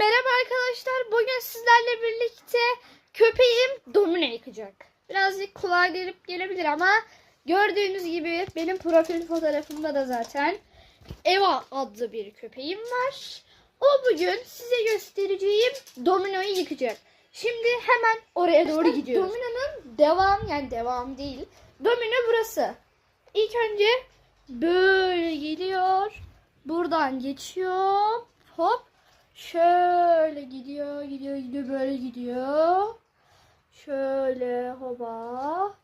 merhaba arkadaşlar. Bugün sizlerle birlikte köpeğim domino yıkacak. Birazcık kulağa gelip gelebilir ama gördüğünüz gibi benim profil fotoğrafımda da zaten Eva adlı bir köpeğim var. O bugün size göstereceğim dominoyu yıkacak. Şimdi hemen oraya doğru gidiyoruz. Domino'nun devam yani devam değil. Domino burası. İlk önce böyle geliyor. Buradan geçiyor. Hop. Şöyle gidiyor, gidiyor, gidiyor, böyle gidiyor. Şöyle hoba.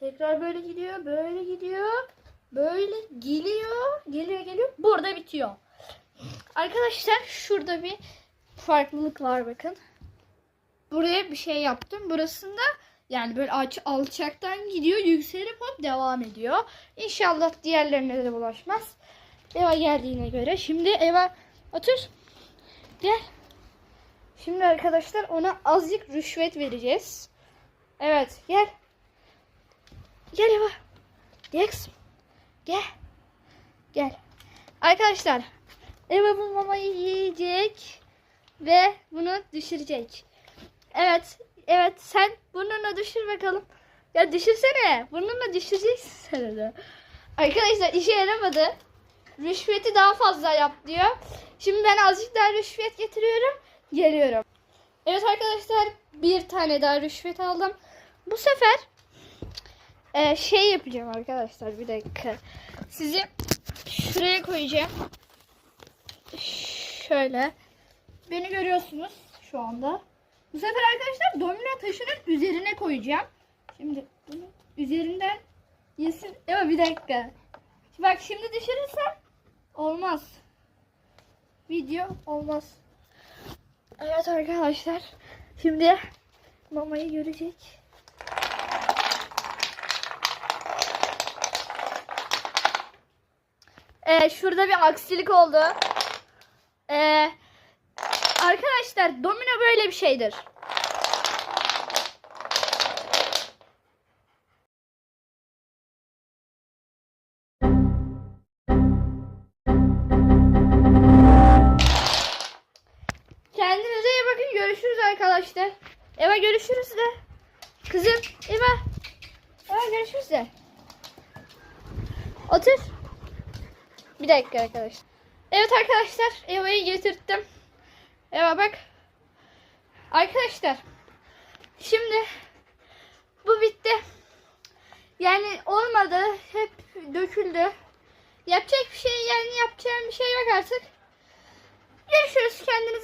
Tekrar böyle gidiyor, böyle gidiyor. Böyle geliyor, geliyor, geliyor. Burada bitiyor. Arkadaşlar şurada bir farklılık var bakın. Buraya bir şey yaptım. Burasında yani böyle alçaktan gidiyor, yükselip hop devam ediyor. İnşallah diğerlerine de bulaşmaz. Eva geldiğine göre. Şimdi Eva otur. Gel. Şimdi arkadaşlar ona azıcık rüşvet vereceğiz. Evet gel. Gel Eva. Kızım. Gel. Gel. Arkadaşlar Eva bu mamayı yiyecek ve bunu düşürecek. Evet. Evet sen burnuna düşür bakalım. Ya düşürsene. Burnuna düşüreceksin sen de. Arkadaşlar işe yaramadı. Rüşveti daha fazla yap diyor. Şimdi ben azıcık daha rüşvet getiriyorum. Geliyorum. Evet arkadaşlar bir tane daha rüşvet aldım. Bu sefer e, şey yapacağım arkadaşlar bir dakika. Sizi şuraya koyacağım. Şöyle. Beni görüyorsunuz şu anda. Bu sefer arkadaşlar domino taşının üzerine koyacağım. Şimdi bunu üzerinden yesin. Evet bir dakika. Bak şimdi düşürürsem olmaz. Video olmaz. Evet arkadaşlar. Şimdi mamayı görecek. Ee, şurada bir aksilik oldu. Ee, arkadaşlar domino böyle bir şeydir. Arkadaşlar. Eva görüşürüz de. Kızım Eva. Eva görüşürüz de. Otur. Bir dakika arkadaşlar. Evet arkadaşlar Eva'yı getirttim. Eva bak. Arkadaşlar. Şimdi bu bitti. Yani olmadı. Hep döküldü. Yapacak bir şey yani yapacağım bir şey yok artık. Görüşürüz kendinize.